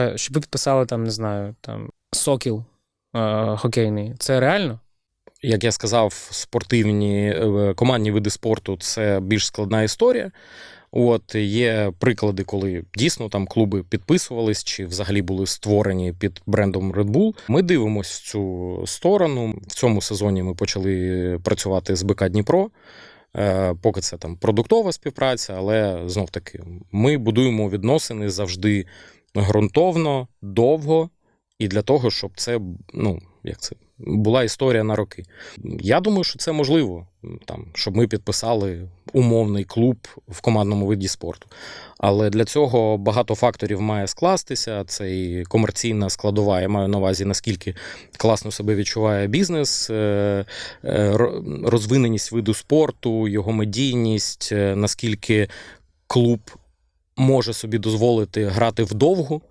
Е, Щоб ви підписали там, не знаю, там сокіл е, хокейний. Це реально? Як я сказав, спортивні е, командні види спорту це більш складна історія. От є приклади, коли дійсно там клуби підписувались чи взагалі були створені під брендом Red Bull. Ми дивимося цю сторону. В цьому сезоні ми почали працювати з БК Дніпро. Е, Поки це там продуктова співпраця, але знов таки ми будуємо відносини завжди ґрунтовно, довго, і для того, щоб це ну як це була історія на роки. Я думаю, що це можливо, там, щоб ми підписали умовний клуб в командному виді спорту. Але для цього багато факторів має скластися. Це і комерційна складова. Я маю на увазі, наскільки класно себе відчуває бізнес, е, е, ро- розвиненість виду спорту, його медійність, е, наскільки клуб може собі дозволити грати вдовгу.